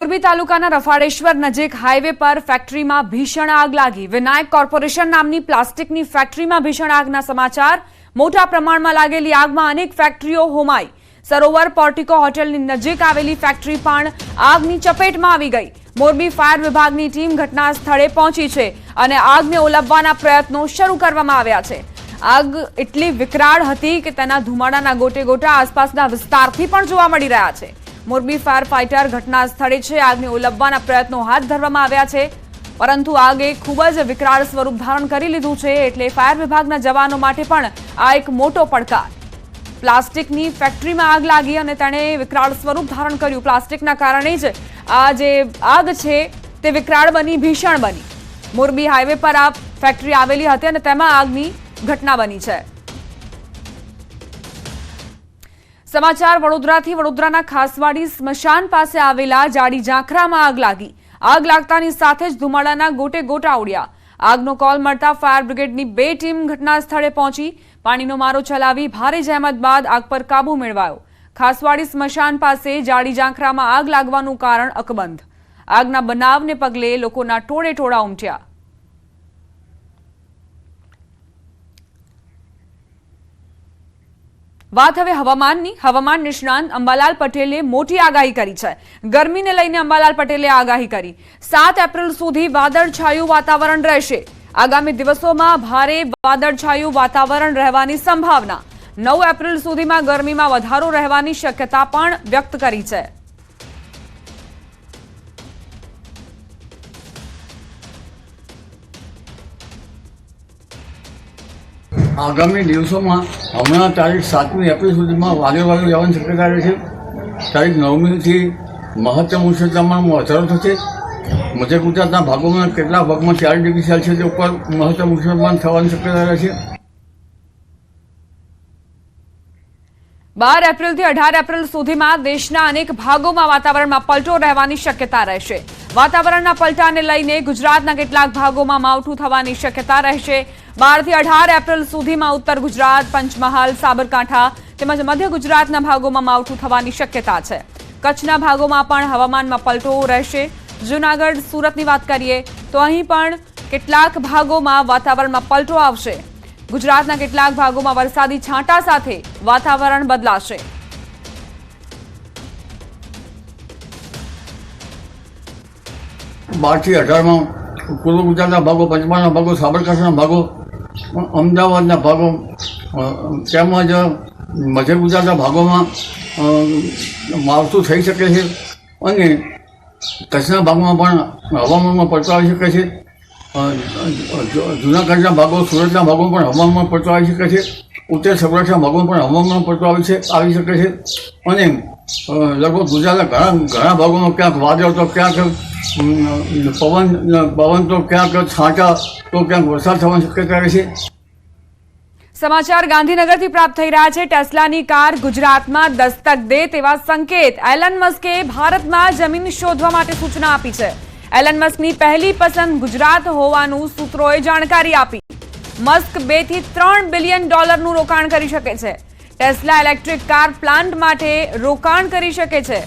મોરબી તાલુકાના રફાડેશ્વર નજીક હાઈવે પર ફેક્ટરીમાં ભીષણ આગ લાગી. વિનાયક કોર્પોરેશન નામની પ્લાસ્ટિકની ફેક્ટરીમાં ભીષણ આગના સમાચાર. મોટા પ્રમાણમાં લાગેલી આગમાં અનેક ફેક્ટરીઓ હોમાઈ. સરોવર પોર્ટિકો હોટેલની નજીક આવેલી ફેક્ટરી પણ આગની ચપેટમાં આવી ગઈ. મોરબી ફાયર વિભાગની ટીમ ઘટના સ્થળે પહોંચી છે અને આગને ઓલવવાના પ્રયત્નો શરૂ કરવામાં આવ્યા છે. આગ એટલી વિકરાળ હતી કે તેના ધુમાડાના ગોટે ગોટા આસપાસના વિસ્તારથી પણ જોવા મળી રહ્યા છે. મોરબી ફાયર ફાઇટર ઘટના સ્થળે છે. આગને ઓલવવાના પ્રયત્નો હાથ ધરવામાં આવ્યા છે. પરંતુ આગે ખૂબ જ વિકરાળ સ્વરૂપ ધારણ કરી લીધું છે એટલે ફાયર વિભાગના જવાનો માટે પણ આ એક મોટો પડકાર. પ્લાસ્ટિકની ફેક્ટરીમાં આગ લાગી અને તેણે વિકરાળ સ્વરૂપ ધારણ કર્યું. પ્લાસ્ટિકના કારણે જ આ જે આગ છે તે વિકરાળ બની, ભીષણ બની. મોરબી હાઈવે પર આ ફેક્ટરી આવેલી હતી અને તેમાં આગની ઘટના બની છે. સમાચાર વડોદરાથી વડોદરાના ખાસવાડી સ્મશાન પાસે આવેલા જાડી ઝાંખરામાં આગ લાગી. આગ લાગતાની સાથે જ ધુમાડાના ગોટે ગોટા ઉડ્યા. આગનો કોલ મળતા ફાયર બ્રિગેડની બે ટીમ ઘટના સ્થળે પહોંચી. પાણીનો મારો ચલાવી ભારે જહેમત બાદ આગ પર કાબુ મેળવાયો. ખાસવાડી સ્મશાન પાસે જાડી ઝાંખરામાં આગ લાગવાનું કારણ અકબંધ. આગના બનાવને પગલે લોકોના ટોળે ટોળા ઉમટ્યા. વાત હવે હવામાનની. હવામાન નિષ્ણાંત અંબાલાલ પટેલે મોટી આગાહી કરી છે. ગરમીને લઈને અંબાલાલ પટેલે આગાહી કરી. સાત એપ્રિલ સુધી વાદળછાયું વાતાવરણ રહેશે. આગામી દિવસોમાં ભારે વાદળછાયું વાતાવરણ રહેવાની સંભાવના. નવ એપ્રિલ સુધીમાં ગરમીમાં વધારો રહેવાની શક્યતા પણ વ્યક્ત કરી છે. આગામી દિવસોમાં હમણાં તારીખ સાતમી એપ્રિલ સુધીમાં વાદળ વાદળ જવાની શક્યતા છે. તારીખ નવમીથી મહત્તમ ઉષ્ણ તાપમાનમાં વધારો થશે. મધ્ય ગુજરાતના ભાગોમાં કેટલાક ભાગમાં ચાર ડિગ્રી સેલ્સિયસ ઉપર મહત્તમ ઉષ્ણ તાપમાન થવાની શક્યતા રહે છે. બાર એપ્રિલથી અઢાર એપ્રિલ સુધીમાં દેશના અનેક ભાગોમાં વાતાવરણમાં પલટો રહેવાની શક્યતા રહેશે. વાતાવરણના પલટાને લઈને ગુજરાતના કેટલાક ભાગોમાં માવઠું થવાની શક્યતા રહેશે. બારથી અઢાર એપ્રિલ સુધીમાં ઉત્તર ગુજરાત, પંચમહાલ, સાબરકાંઠા તેમજ મધ્ય ગુજરાતના ભાગોમાં માવઠું થવાની શક્યતા છે. કચ્છના ભાગોમાં પણ હવામાનમાં પલટો રહેશે. જૂનાગઢ, સુરતની વાત કરીએ તો અહીં પણ કેટલાક ભાગોમાં વાતાવરણમાં પલટો આવશે. ગુજરાતના કેટલાક ભાગોમાં વરસાદી છાંટા સાથે વાતાવરણ બદલાશે. બારથી અઢારમાં પૂર્વ ગુજરાતના ભાગો, પંચમહાલના ભાગો, સાબરકાંઠાના ભાગો અમદાવાદના ભાગો તેમજ મધ્ય ગુજરાતના ભાગોમાં માવઠું થઈ શકે છે અને કચ્છના ભાગમાં પણ હવામાનમાં પડતો આવી શકે છે. જૂનાગઢના ભાગો, સુરતના ભાગોમાં પણ હવામાનમાં પડતો આવી શકે છે. ઉત્તર સૌરાષ્ટ્રના ભાગોમાં પણ હવામાનમાં પડતો આવી છે, આવી શકે છે. અને લગભગ ગુજરાતના ઘણા ઘણા ભાગોમાં ક્યાંક વાદળ તો ક્યાંક પવન પવન તો ક્યાંક છાંટા તો ક્યાંક વરસાદ થવાની શક્યતા રહે છે. સમાચાર ગાંધીનગરથી પ્રાપ્ત થઈ રહ્યા છે. ટેસ્લાની કાર ગુજરાતમાં દસ્તક દે તેવા સંકેત. એલન મસ્કે ભારતમાં જમીન શોધવા માટે સૂચના આપી છે. એલન મસ્કની પહેલી પસંદ ગુજરાત હોવાનું સૂત્રોએ જાણકારી આપી. મસ્ક બેથી ત્રણ બિલિયન ડોલરનું રોકાણ કરી શકે છે. ટેસ્લા ઇલેક્ટ્રિક કાર પ્લાન્ટ માટે રોકાણ કરી શકે છે.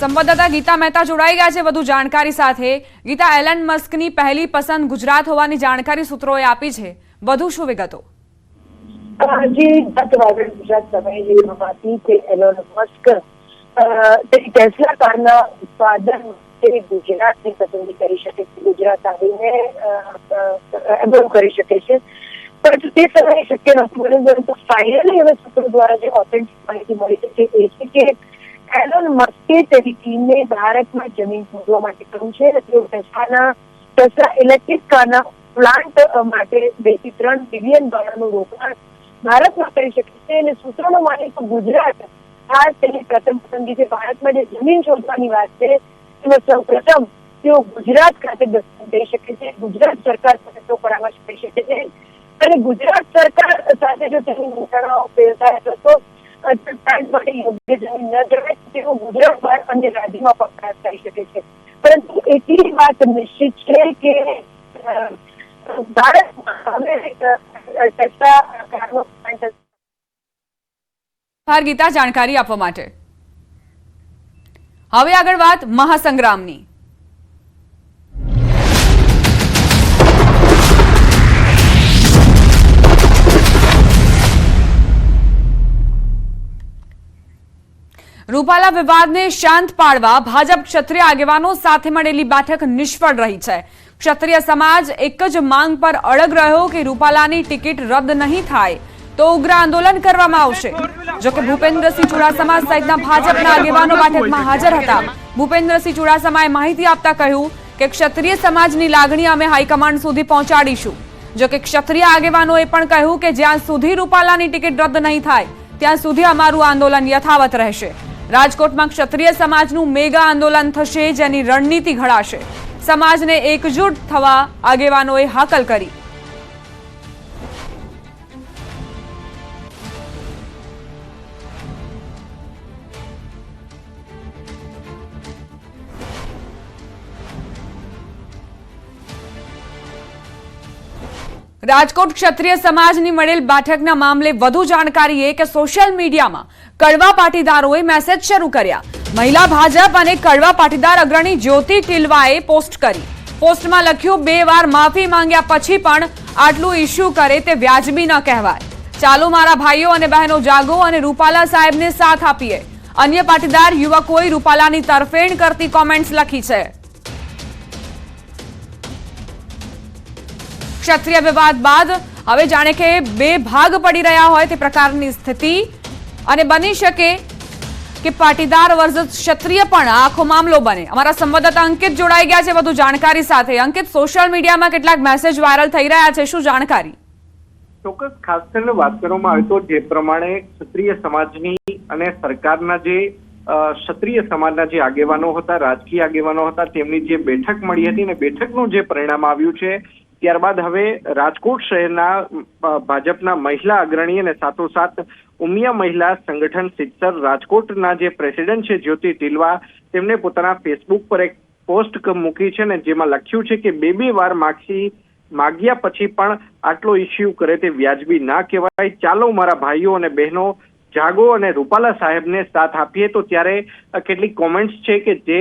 સંવાદદાતા ગીતા મહેતા જોડાઈ ગયા છે વધુ જાણકારી સાથે. ગીતા એલન મસ્કની પહેલી પસંદ ગુજરાત હોવાની જાણકારી સૂત્રોએ આપી છે. વધુ શું વિગતો? જે ગત વાદળ ગુજરાત સમયે લેવામાંથી તે એલોન મસ્ક ટેસ્લા કારના ઉત્પાદન ગુજરાતની પસંદગી કરી શકે છે. ગુજરાત આવીને એબ્રોવ કરી શકે છે. પરંતુ તે સમયે શક્ય બન્યું પરંતુ ફાઇનલી હવે સૂત્રો દ્વારા જે ઓથેન્ટિક માહિતી મળી તે એ છે કે એલોન મસ્કે તેની ટીમને ભારતમાં જમીન શોધવા માટે કહ્યું છે તેઓ ટેસ્લાના ટેસ્લા ઇલેક્ટ્રિક કારના પ્લાન્ટ માટે બેથી ત્રણ બિલિયન ડોલરનું રોકાણ ભારતમાં કરી શકે છે અને સૂત્રોનો માને તો ગુજરાત ખાસ તેની પ્રથમ પસંદગી છે. ભારતમાં જે જમીન શોધવાની વાત છે, તેમાં સૌ પ્રથમ તેઓ ગુજરાત ખાતે દઈ શકે છે. ગુજરાત સરકાર સાથે તેઓ પરામર્શ કરી શકે છે. અને ગુજરાત સરકાર સાથે જો તેની મંત્રણાઓ ફેલ થાય તો યોગ્ય જમીન ન જણાય તેઓ ગુજરાત બહાર અન્ય રાજ્યમાં પક્ષાત થઈ શકે છે. પરંતુ એટલી વાત નિશ્ચિત છે કે ભારતમાં હવે આભાર ગીતા જાણકારી આપવા માટે. હવે આગળ વાત મહાસંગ્રામની. રૂપાલા વિવાદને શાંત પાડવા ભાજપ ક્ષત્રિય આગેવાનો સાથે મળેલી બેઠક નિષ્ફળ રહી છે. ક્ષત્રિય સમાજ એક જ માંગ પર અડગ રહ્યો કે રૂપાલાની ટિકિટ રદ નહીં થાય. તો ઉગ્ર આંદોલન કરવામાં આવશે. જોકે ભૂપેન્દ્રસિંહ ચુડાસમા સહિતના ભાજપના આગેવાનો બેઠકમાં હાજર હતા. ભૂપેન્દ્રસિંહ ચુડાસમાએ માહિતી આપતા કહ્યું કે ક્ષત્રિય સમાજની લાગણી અમે હાઈકમાન્ડ સુધી પહોંચાડીશું. જોકે ક્ષત્રિય આગેવાનોએ પણ કહ્યું કે જ્યાં સુધી રૂપાલાની ટિકિટ રદ નહીં થાય, ત્યાં સુધી અમારું આંદોલન યથાવત રહેશે. રાજકોટમાં ક્ષત્રિય સમાજનું મેગા આંદોલન થશે જેની રણનીતિ ઘડાશે. સમાજને એકજૂટ થવા આગેવાનોએ હાકલ કરી. રાજકોટ ક્ષત્રિય સમાજની મળેલ બેઠકના મામલે વધુ જાણકારી એ કે સોશિયલ મીડિયામાં કડવા પાટીદારોએ મેસેજ શરૂ કર્યા. મહિલા ભાજપ અને કડવા પાટીદાર અગ્રણી જ્યોતિ ટિલવાએ પોસ્ટ કરી. પોસ્ટમાં લખ્યું, બે વાર માફી માંગ્યા પછી પણ આટલું ઇસ્યુ કરે તે વ્યાજબી ન કહેવાય. ચાલો મારા ભાઈઓ અને બહેનો જાગો અને રૂપાલા સાહેબને સાથ આપીએ. અન્ય પાટીદાર યુવકોએ રૂપાલાની તરફેણ કરતી કોમેન્ટ્સ લખી છે. ક્ષત્રિય વિવાદ બાદ હવે જાણે કે બે ભાગ પડી રહ્યા હોય તે પ્રકારની સ્થિતિ. અને બની શકે કે પાટીદાર વર્સસ ક્ષત્રિય પણ આખો મામલો બને. અમારા સંવાદદાતા અંકિત જોડાઈ ગયા છે વધુ જાણકારી સાથે. અંકિત સોશિયલ મીડિયામાં કેટલાક મેસેજ વાયરલ થઈ રહ્યા છે. શું જાણકારી? ચોક્કસ. ખાસ કરીને વાત કરવામાં આવે તો જે પ્રમાણે ક્ષત્રિય સમાજની અને સરકારના જે ક્ષત્રિય સમાજના જે આગેવાનો હતા, રાજકીય આગેવાનો હતા, તેમની જે બેઠક મળી હતી ને બેઠકનું જે પરિણામ આવ્યું છે ત્યારબાદ હવે રાજકોટ શહેરના ભાજપના મહિલા અગ્રણી અને સાથોસાથ ઉમિયા મહિલા સંગઠન સિત્સર રાજકોટના જે પ્રેસિડેન્ટ છે જ્યોતિ ટીલવા તેમણે પોતાના ફેસબુક પર એક પોસ્ટ મૂકી છે ને જેમાં લખ્યું છે કે બે બે વાર માખી માગ્યા પછી પણ આટલો ઇસ્યુ કરે તે વ્યાજબી ના કહેવાય. ચાલો મારા ભાઈઓ અને બહેનો જાગો અને રૂપાલા સાહેબને સાથ આપીએ, તો ત્યારે કેટલીક કોમેન્ટ્સ છે કે જે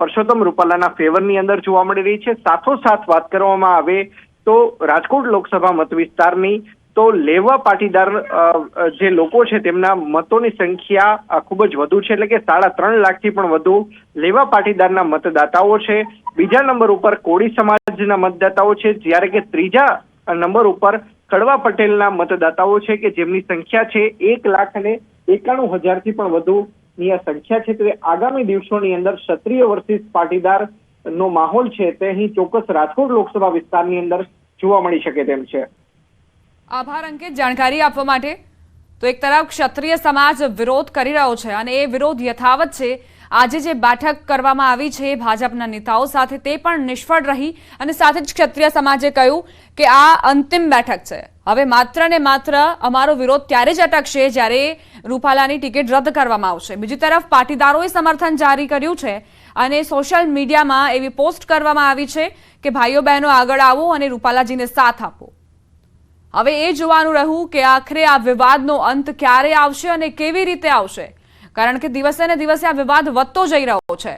પરસોત્તમ રૂપાલાના ફેવરની અંદર જોવા મળી રહી છે. સાથોસાથ વાત કરવામાં આવે તો રાજકોટ લોકસભા મત વિસ્તારની, તો લેવા પાટીદાર જે લોકો છે તેમના મતોની સંખ્યા ખૂબ જ વધુ છે. એટલે કે સાડા ત્રણ લાખથી પણ વધુ લેવા પાટીદારના મતદાતાઓ છે. બીજા નંબર ઉપર કોળી સમાજના મતદાતાઓ છે. જ્યારે કે ત્રીજા નંબર ઉપર કડવા પટેલના મતદાતાઓ છે કે જેમની સંખ્યા છે એક લાખ અને એકાણું હજારથી પણ વધુની આ સંખ્યા છે. તે આગામી દિવસોની અંદર ક્ષત્રિય વર્સિસ પાટીદાર નો માહોલ છે તે અહીં ચોક્કસ રાજકોટ લોકસભા વિસ્તારની અંદર જોવા મળી શકે તેમ છે. આભાર અંકિત. જાણકારી આપવા માટે તો એક તરફ ક્ષત્રિય સમાજ વિરોધ કરી રહ્યો છે અને એ વિરોધ યથાવત છે આજે જે બેઠક કરવામાં આવી છે ભાજપના નેતાઓ સાથે તે પણ નિષ્ફળ રહી અને સાથે જ ક્ષત્રિય સમાજે કહ્યું કે આ અંતિમ બેઠક છે. હવે માત્ર ને માત્ર અમારો વિરોધ ત્યારે જ અટકશે જ્યારે રૂપાલાની ટિકિટ રદ કરવામાં આવશે. બીજી તરફ પાટીદારોએ સમર્થન જારી કર્યું છે અને સોશિયલ મીડિયામાં એવી પોસ્ટ કરવામાં આવી છે કે ભાઈઓ બહેનો આગળ આવો અને રૂપાલાજીને સાથ આપો. હવે એ જોવાનું રહ્યું કે આખરે આ વિવાદનો અંત ક્યારે આવશે અને કેવી રીતે આવશે. કારણ કે દિવસે ને દિવસે આ વિવાદ વધતો જઈ રહ્યો છે.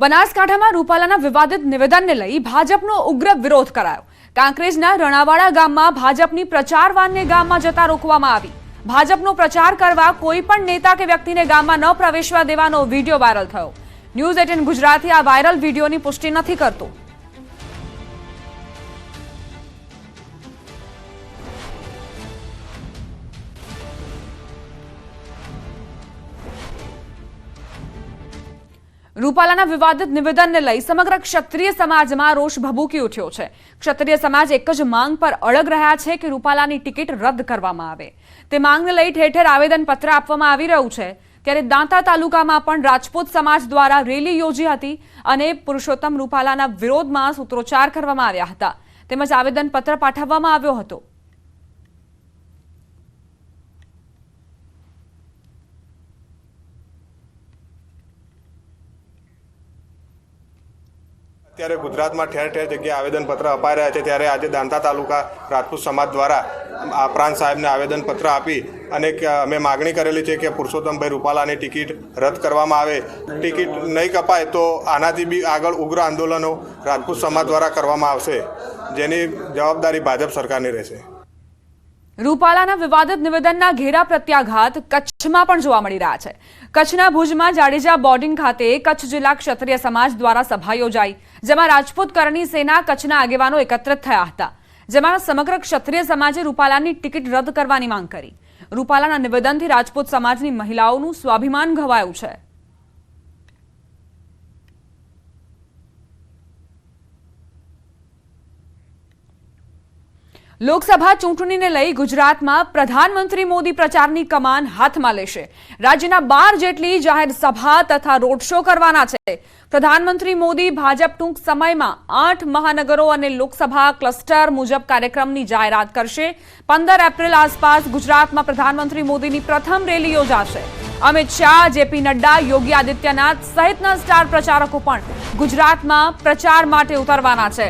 બનાસકાંઠામાં રૂપાલાના વિવાદિત નિવેદનને લઈ ભાજપનો ઉગ્ર વિરોધ કરાયો. કાંકરેજના રણાવાડા ગામમાં ભાજપની પ્રચાર વાનને ગામમાં જતા રોકવામાં આવી. ભાજપનો પ્રચાર કરવા કોઈ પણ નેતા કે વ્યક્તિને ગામમાં ન પ્રવેશવા દેવાનો વીડિયો વાયરલ થયો. ન્યૂઝ એટીન ગુજરાતી આ વાયરલ વિડીયોની પુષ્ટિ નથી કરતું. રૂપાલાના વિવાદિત નિવેદનને લઈ સમગ્ર ક્ષત્રિય સમાજમાં રોષ ભભૂકી ઉઠ્યો છે. ક્ષત્રિય સમાજ એક જ માંગ પર અડગ રહ્યા છે કે રૂપાલાની ટિકિટ રદ કરવામાં આવે. તે માંગને લઈ ઠેર ઠેર આવેદનપત્ર આપવામાં આવી રહ્યું છે. ત્યારે દાંતા તાલુકામાં પણ રાજપૂત સમાજ દ્વારા રેલી યોજી હતી અને પુરુષોત્તમ રૂપાલાના વિરોધમાં સૂત્રોચ્ચાર કરવામાં આવ્યા હતા. તેમજ આવેદનપત્ર પાઠવવામાં આવ્યો હતો. અત્યારે ગુજરાતમાં ઠેર ઠેર જગ્યાએ આવેદનપત્ર અપાઈ રહ્યા છે. ત્યારે આજે દાંતા તાલુકા રાજપૂત સમાજ દ્વારા આ પ્રાંત સાહેબને આવેદનપત્ર આપી અને અમે માગણી કરેલી છે કે પુરુષોત્તમભાઈ રૂપાલાની ટિકિટ રદ કરવામાં આવે. ટિકિટ નહીં કપાય તો આનાથી બી આગળ ઉગ્ર આંદોલનો રાજપૂત સમાજ દ્વારા કરવામાં આવશે. જેની જવાબદારી ભાજપ સરકારની રહેશે. રૂપાલાના વિવાદિત નિવેદનના ઘેરા પ્રત્યાઘાત કચ્છમાં પણ જોવા મળી રહ્યા છે. કચ્છના ભુજમાં જાડેજા બોર્ડિંગ ખાતે કચ્છ જિલ્લા ક્ષત્રિય સમાજ દ્વારા સભા યોજાઈ, જેમાં રાજપૂત કરણી સેના કચ્છના આગેવાનો એકત્રિત થયા હતા. જેમાં સમગ્ર ક્ષત્રિય સમાજે રૂપાલાની ટિકિટ રદ કરવાની માંગ કરી. રૂપાલાના નિવેદનથી રાજપૂત સમાજની મહિલાઓનું સ્વાભિમાન ઘવાયું છે. લોકસભા ચૂંટણીને લઈ ગુજરાતમાં પ્રધાનમંત્રી મોદી પ્રચારની કમાન હાથમાં લેશે. રાજ્યના બાર જેટલી જાહેર સભા તથા રોડ શો કરવાના છે. પ્રધાનમંત્રી મોદી ભાજપ ટૂંક સમયમાં આઠ મહાનગરો અને લોકસભા ક્લસ્ટર મુજબ કાર્યક્રમની જાહેરાત કરશે. પંદર એપ્રિલ આસપાસ ગુજરાતમાં પ્રધાનમંત્રી મોદીની પ્રથમ રેલી યોજાશે. અમિત શાહ, જેપી નડ્ડા, યોગી આદિત્યનાથ સહિતના સ્ટાર પ્રચારકો પણ ગુજરાતમાં પ્રચાર માટે ઉતરવાના છે.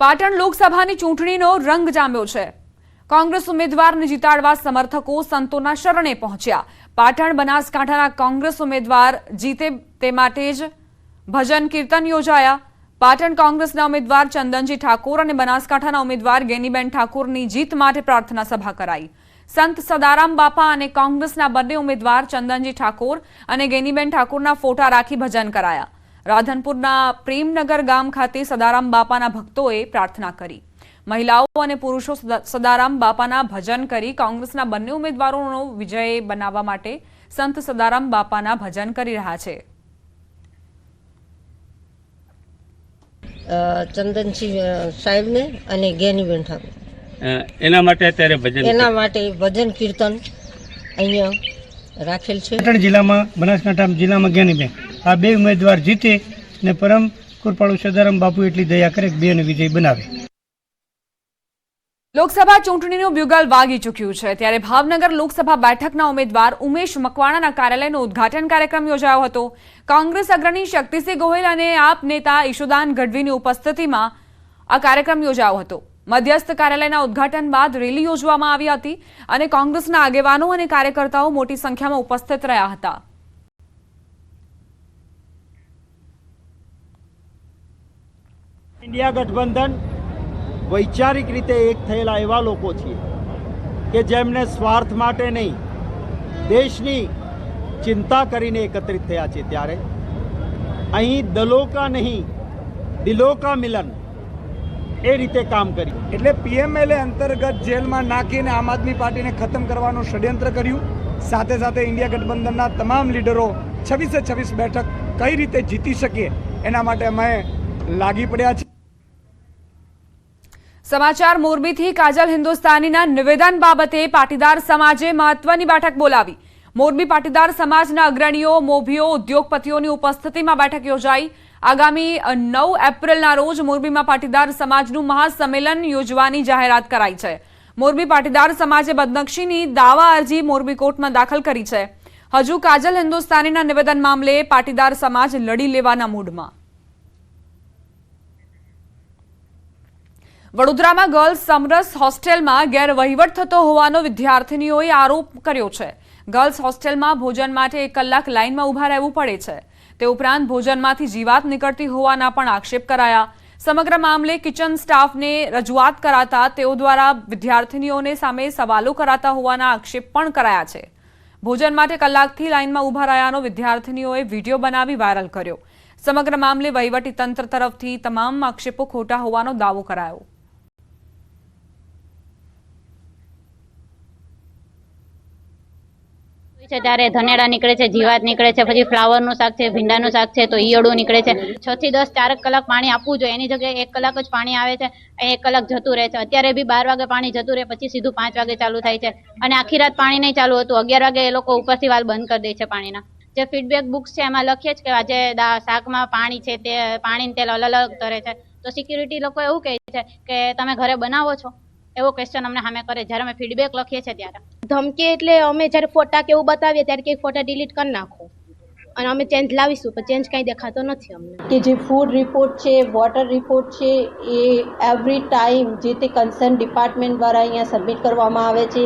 પાટણ લોકસભાની ચૂંટણીનો રંગ જામ્યો છે. કોંગ્રેસ ઉમેદવારને જીતાડવા સમર્થકો સંતોના શરણે પહોંચ્યા. પાટણ બનાસકાંઠાના કોંગ્રેસ ઉમેદવાર જીતે તે માટે જ ભજન કીર્તન યોજાયા. પાટણ કોંગ્રેસના ઉમેદવાર ચંદનજી ઠાકોર અને બનાસકાંઠાના ઉમેદવાર ગેનીબેન ઠાકોરની જીત માટે પ્રાર્થના સભા કરાઈ. સંત સદારામ બાપા અને કોંગ્રેસના બંને ઉમેદવાર ચંદનજી ઠાકોર અને ગેનીબેન ઠાકોરના ફોટા રાખી ભજન કરાયા. રાધનપુરના પ્રેમનગર ગામ ખાતે સદારામ બાપાના ભક્તોએ પ્રાર્થના કરી. મહિલાઓ અને પુરુષો સદારામ બાપાના ભજન કરી કોંગ્રેસના બંને ઉમેદવારોનો વિજય બનાવવા માટે સંત સદારામ બાપાના ભજન કરી રહ્યા છે. ચંદનસિંહ સાહેબને અને જ્ઞાનીબેન ઠાકોર. એના માટે અત્યારે ભજન એના માટે ભજન કીર્તન અહીંયા રાખેલ છે. પાટણ જિલ્લામાં બનાસકાંઠા જિલ્લામાં જ્ઞાનીબેન આ બે ઉમેદવાર જીતે ને પરમ કૃપાળુ સદારામ બાપુ એટલી દયા કરે કે બેને વિજય બનાવે. લોકસભા ચૂંટણીનું બ્યુગલ વાગી ચૂક્યું છે. ત્યારે ભાવનગર લોકસભા બેઠકના ઉમેદવાર ઉમેશ મકવાણાના કાર્યાલયનો ઉદઘાટન કાર્યક્રમ યોજાયો હતો. કોંગ્રેસ અગ્રણી શક્તિસિંહ ગોહિલ અને આપ નેતા ઈશુદાન ગઢવીની ઉપસ્થિતિમાં આ કાર્યક્રમ યોજાયો હતો. મધ્યસ્થ કાર્યાલયના ઉદ્ઘાટન બાદ રેલી યોજવામાં આવી હતી અને કોંગ્રેસના આગેવાનો અને કાર્યકર્તાઓ મોટી સંખ્યામાં ઉપસ્થિત રહ્યા હતા. ઇન્ડિયા ગઠબંધન વૈચારિક રીતે એક થયેલા એવા લોકો છીએ કે જેમને સ્વાર્થ માટે નહીં, દેશની ચિંતા કરીને એકત્રિત થયા છે ત્યારે. અહીં દલો કા નહીં દિલો મિલન એ રીતે કામ કર્યું. એટલે પીએમએલએ અંતર્ગત જેલમાં નાખીને આમ આદમી પાર્ટીને ખતમ કરવાનું ષડયંત્ર કર્યું. સાથે સાથે ઇન્ડિયા ગઠબંધનના તમામ લીડરો છવ્વીસે છવ્વીસ બેઠક કઈ રીતે જીતી શકીએ એના માટે અમે લાગી પડ્યા છીએ સમાચાર મોરબીથી કાજલ હિન્દુસ્તાનીના નિવેદન બાબતે પાટીદાર સમાજે મહત્વની બેઠક બોલાવી. મોરબી પાટીદાર સમાજના અગ્રણીઓ, મોભીઓ, ઉદ્યોગપતિઓની ઉપસ્થિતિમાં બેઠક યોજાઈ. આગામી નવ એપ્રિલના રોજ મોરબીમાં પાટીદાર સમાજનું મહાસંમેલન યોજવાની જાહેરાત કરાઈ છે. મોરબી પાટીદાર સમાજે બદનક્ષીની દાવા અરજી મોરબી કોર્ટમાં દાખલ કરી છે. હજુ કાજલ હિન્દુસ્તાનીના નિવેદન મામલે પાટીદાર સમાજ લડી લેવાના મૂડમાં. વડોદરામાં ગર્લ્સ સમરસ હોસ્ટેલમાં ગેરવહીવટ થતો હોવાનો વિદ્યાર્થીનીઓએ આરોપ કર્યો છે. ગર્લ્સ હોસ્ટેલમાં ભોજન માટે એક કલાક લાઇનમાં ઊભા રહેવું પડે છે. તે ઉપરાંત ભોજનમાંથી જીવાત નીકળતી હોવાના પણ આક્ષેપ કરાયા. સમગ્ર મામલે કિચન સ્ટાફને રજૂઆત કરાતા તેઓ દ્વારા વિદ્યાર્થીનીઓને સામે સવાલો કરાતા હોવાના આક્ષેપ પણ કરાયા છે. ભોજન માટે કલાકથી લાઇનમાં ઊભા રહ્યાનો વિદ્યાર્થીનીઓએ વીડિયો બનાવી વાયરલ કર્યો. સમગ્ર મામલે વહીવટી તંત્ર તરફથી તમામ આક્ષેપો ખોટા હોવાનો દાવો કરાયો. છે ત્યારે ધનેડા નીકળે છે, જીવાત નીકળે છે, પછી ફ્લાવરનું શાક છે, ભીંડાનું શાક છે, તો ઈયળું નીકળે છે. છ થી દસ ચારક કલાક પાણી આપવું જોઈએ, એની જગ્યાએ એક કલાક જ પાણી આવે છે એક કલાક જતું રહે છે. અત્યારે બી બાર વાગે પાણી જતું રહે, પછી સીધું પાંચ વાગે ચાલુ થાય છે. અને આખી રાત પાણી નહીં ચાલુ હતું, અગિયાર વાગે એ લોકો ઉપરથી વાલ બંધ કરી દે છે પાણીના. જે ફીડબેક બુક્સ છે એમાં લખીએ જ કે આજે શાકમાં પાણી છે તે, પાણીને તેલ અલગ અલગ તરે છે. તો સિક્યુરિટી લોકો એવું કહે છે કે તમે ઘરે બનાવો છો? એવો ક્વેશ્ચન અમને સામે કરે જ્યારે અમે ફીડબેક લખીએ છીએ ત્યારે. ધમકી એટલે અમે જ્યારે ફોટા કે એવું બતાવીએ ત્યારે કંઈક ફોટા ડિલીટ કરી નાખો. અને અમે ચેન્જ લાવીશું પણ ચેન્જ કાંઈ દેખાતો નથી અમને. કે જે ફૂડ રિપોર્ટ છે વોટર રિપોર્ટ છે એ એવરી ટાઈમ જે તે કન્સર્ન ડિપાર્ટમેન્ટ દ્વારા અહીંયા સબમિટ કરવામાં આવે છે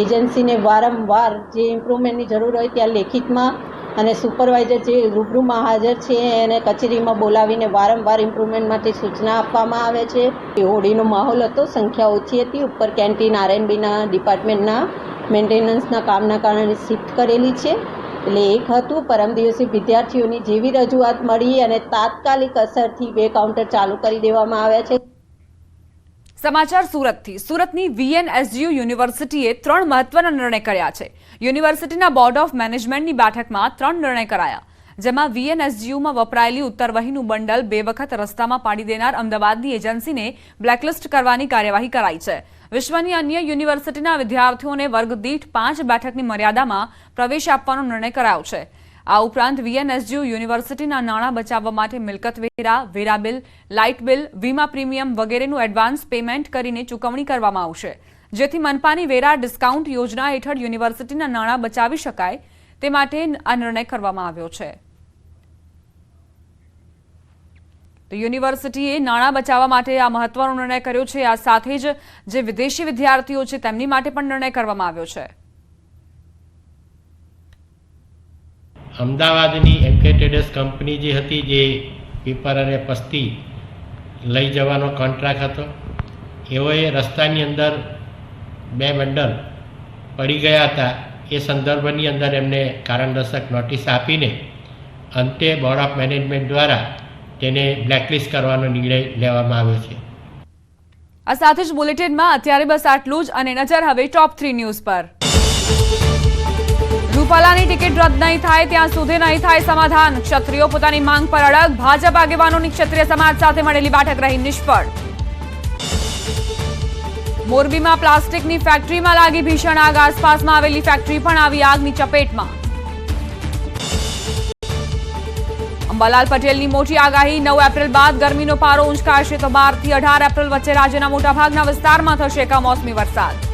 એજન્સીને વારંવાર જે ઇમ્પ્રુવમેન્ટની જરૂર હોય ત્યાં લેખિતમાં અને સુપરવાઇઝર જે રૂબરૂમાં હાજર છે એને કચેરીમાં બોલાવીને વારંવાર ઇમ્પ્રુવમેન્ટ માટે સૂચના આપવામાં આવે છે. હોળીનો માહોલ હતો, સંખ્યા ઓછી હતી. ઉપર કેન્ટીન આરએનબીના ડિપાર્ટમેન્ટના મેન્ટેનન્સના કામના કારણે શિફ્ટ કરેલી છે. એટલે એક હતું, પરમ દિવસે વિદ્યાર્થીઓની જેવી રજૂઆત મળી અને તાત્કાલિક અસરથી બે કાઉન્ટર ચાલુ કરી દેવામાં આવ્યા છે. સમાચાર સુરતથી. સુરતની વીએનએસયુ યુનિવર્સિટીએ ત્રણ મહત્વના નિર્ણય કર્યા છે. યુનિવર્સિટીના બોર્ડ ઓફ મેનેજમેન્ટની બેઠકમાં ત્રણ નિર્ણય કરાયા, જેમાં વીએનએસજીયુમાં વપરાયેલી ઉત્તરવહીનું બંડલ બે વખત રસ્તામાં પાડી દેનાર અમદાવાદની એજન્સીને બ્લેકલિસ્ટ કરવાની કાર્યવાહી કરાઈ છે. વિશ્વની અન્ય યુનિવર્સિટીના વિદ્યાર્થીઓને વર્ગદીઠ પાંચ બેઠકની મર્યાદામાં પ્રવેશ આપવાનો નિર્ણય કરાયો છે. આ ઉપરાંત વીએનએસજીયુ યુનિવર્સિટીના નાણાં બચાવવા માટે મિલકત વેરા વેરા બિલ, લાઇટ બિલ, વીમા પ્રીમિયમ વગેરેનું એડવાન્સ પેમેન્ટ કરીને ચૂકવણી કરવામાં આવશે. જેથી મનપાની વેરા ડિસ્કાઉન્ટ યોજના હેઠળ યુનિવર્સિટીના નાણાં બચાવી શકાય તે માટે આ નિર્ણય કરવામાં આવ્યો છે. તો યુનિવર્સિટીએ નાણાં બચાવવા માટે આ મહત્વનો નિર્ણય કર્યો છે. આ સાથે જ જે વિદેશી વિદ્યાર્થીઓ છે તેમની માટે પણ નિર્ણય કરવામાં આવ્યો છે. અમદાવાદની એમકે કંપની જે હતી, જે પેપર અને પસ્તી લઈ જવાનો કોન્ટ્રાક્ટ હતો, એઓએ રસ્તાની અંદર બે બંડલ પડી ગયા હતા. એ સંદર્ભની અંદર એમને કારણદર્શક નોટિસ આપીને અંતે બોર્ડ ઓફ મેનેજમેન્ટ દ્વારા તેને બ્લેકલિસ્ટ કરવાનો નિર્ણય લેવામાં આવ્યો છે. આ સાથે જ બુલેટિનમાં અત્યારે બસ આટલું જ અને નજર હવે ટોપ થ્રી ન્યૂઝ પર. રૂપાલાની ટિકિટ રદ નહીં થાય, ત્યાં સુધી નહીં થાય સમાધાન. ક્ષત્રિયો પોતાની માંગ પર અડગ. ભાજપ આગેવાનોની ક્ષત્રિય સમાજ સાથે મળેલી બેઠક રહી નિષ્ફળ. મોરબીમાં પ્લાસ્ટિકની ફેક્ટરીમાં લાગી ભીષણ આગ. આસપાસમાં આવેલી ફેક્ટરી પણ આવી આગની ચપેટમાં. અંબાલાલ પટેલની મોટી આગાહી. નવ એપ્રિલ બાદ ગરમીનો પારો ઉંચકાશે તો બારથી અઢાર એપ્રિલ વચ્ચે રાજ્યના મોટાભાગના વિસ્તારમાં થશે કમોસમી વરસાદ.